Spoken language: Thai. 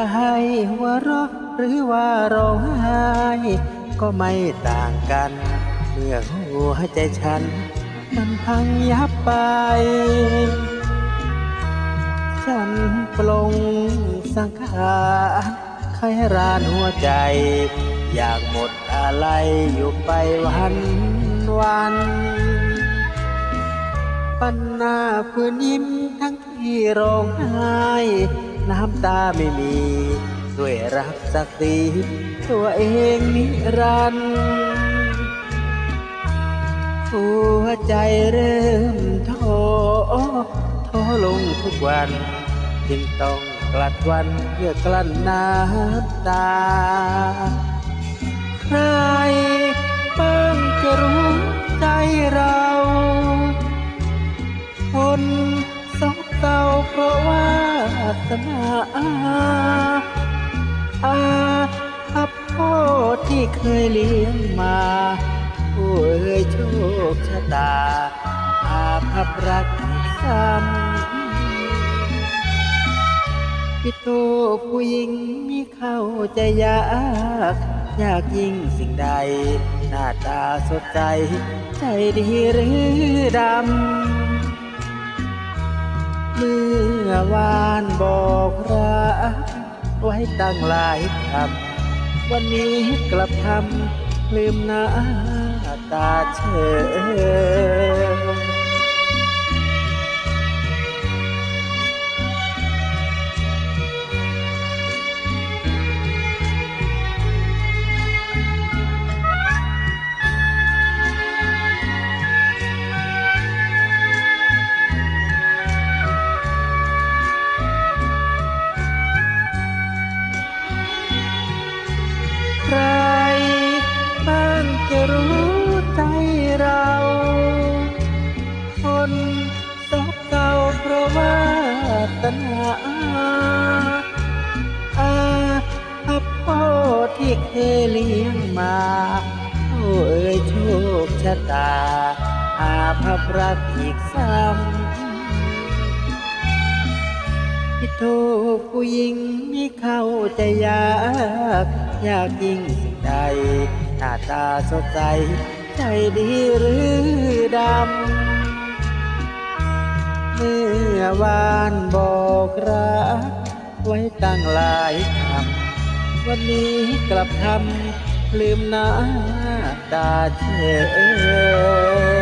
ะให้หัวเราะหรือว่าร้องไห้ ก็ไม่ต่างกัน เมื่อหัวใจฉัน มันพังยับไป ฉันปลงสังขารไขรานหัวใจ อยากหมดอะไรอยู่ไปวันวัน ปัญหาพื้นยิ้มทั้งที่ร้องไห้น้ำตาไม่มีด้วยรักสักทีตัวเองนิรันดร์หัวใจเริ่มท้อท้อลงทุกวัน จึงต้องกลัดวันเพื่อกลั้นน้ำตา ใครบ้างจะรู้ นาอาอาอับพ่อที่เคยเลี้ยงมาโอ้ยโชคชะตา อาภัพรักอีกซ้ำพี่โตผู้หญิงมีเข้าใจยาก ยากยิ่งสิ่งใด หน้าตาสดใจ ใจดีหรือดำ เมื่อวาน บอกรักไว้ตั้งหลายคำวันนี้กลับทำลืมหน้าตาเฉย รู้ใจเรา คนสบเศร้าเพราะว่าตัณหาอาภัพพ่อที่เคยเลี้ยงมาโอ้เอ่ยโชคชะตา อาภัพรักอีกซ้ำพี่โทผู้หญิงไม่เข้าใจยาก ยากยิ่งสิ่งใด หน้าตาสดใส ใจดีหรือดำ เมื่อวานบอกรัก ไว้ตั้งหลายคำวันนี้กลับทำลืมหน้าตาเฉย